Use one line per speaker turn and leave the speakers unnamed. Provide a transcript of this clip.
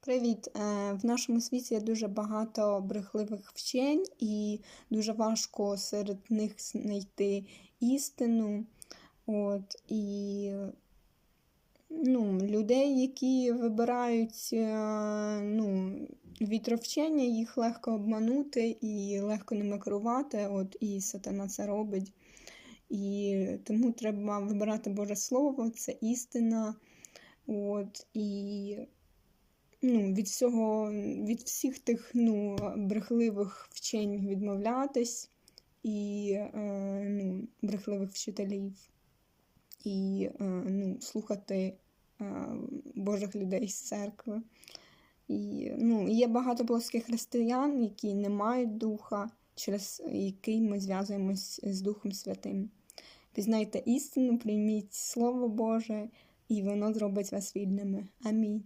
Привіт! Е, В нашому світі є дуже багато брехливих вчень, і дуже важко серед них знайти істину. От, і ну, людей, які вибирають е, ну, вітровчення, їх легко обманути і легко ними керувати. От, і сатана це робить. І тому треба вибирати Боже Слово, це істина. От, і ну, від всього, від всіх тих ну, брехливих вчень відмовлятись і е, ну, брехливих вчителів, і е, ну, слухати е, Божих людей з церкви. І ну, є багато плоских християн, які не мають духа, через який ми зв'язуємось з Духом Святим. Пізнайте істину, прийміть Слово Боже, і воно зробить вас вільними. Амінь.